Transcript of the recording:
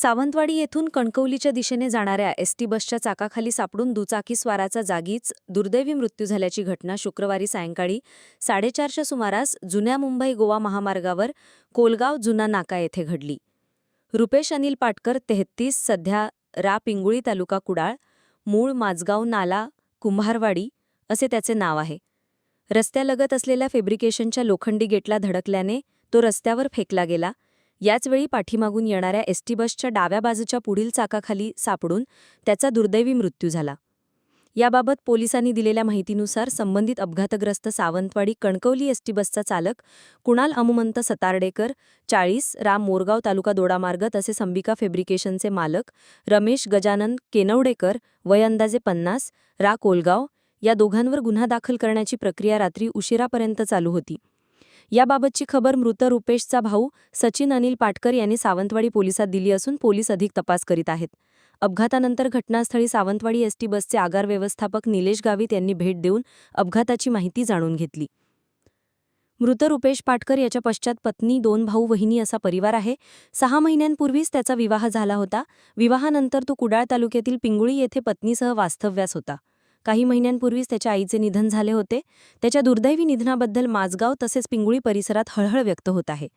सावंतवाडी येथून कणकवलीच्या दिशेने जाणाऱ्या एस टी बसच्या चाकाखाली सापडून दुचाकी स्वाराचा जागीच दुर्दैवी मृत्यू झाल्याची घटना शुक्रवारी सायंकाळी साडेचारच्या सुमारास जुन्या मुंबई गोवा महामार्गावर कोलगाव जुना नाका येथे घडली. रुपेश अनिल पाटकर तेहत्तीस सध्या रा पिंगुळी तालुका कुडाळ मूळ माझगाव नाला कुंभारवाडी असे त्याचे नाव आहे. रस्त्यालगत असलेल्या फेब्रिकेशनच्या लोखंडी गेटला धडकल्याने तो रस्त्यावर फेकला गेला याचवेळी पाठीमागून येणाऱ्या एसटी बसच्या डाव्या बाजूच्या पुढील चाकाखाली सापडून त्याचा दुर्दैवी मृत्यू झाला. याबाबत पोलिसांनी दिलेल्या माहितीनुसार संबंधित अपघातग्रस्त सावंतवाडी कणकवली एसटी बसचा चालक कुणाल अमुमंत सतार्डेकर चाळीस राम मोरगाव तालुका दोडामार्ग तसे अंबिका फेब्रिकेशनचे मालक रमेश गजानन केनवडेकर वय अंदाजे पन्नास रा कोलगाव या दोघांवर गुन्हा दाखल करण्याची प्रक्रिया रात्री उशिरापर्यंत चालू होती. याबाबतची खबर मृत रुपेशचा भाऊ सचिन अनिल पाटकर यांनी सावंतवाडी पोलिसात दिली असून पोलीस अधिक तपास करीत आहेत. अपघातानंतर घटनास्थळी सावंतवाडी एसटी बसचे आगार व्यवस्थापक निलेश गावित यांनी भेट देऊन अपघाताची माहिती जाणून घेतली. मृत रुपेश पाटकर याच्या पश्चात पत्नी दोन भाऊ वहिनी असा परिवार आहे. सहा महिन्यांपूर्वीच त्याचा विवाह झाला होता. विवाहानंतर तो कुडाळ तालुक्यातील पिंगुळी येथे पत्नीसह वास्तव्यास होता. काही महिन्यांपूर्वीच त्याच्या आईचे निधन झाले होते. त्याच्या दुर्दैवी निधनाबद्दल माझगाव तसेच पिंगुळी परिसरात हळहळ व्यक्त होत आहे.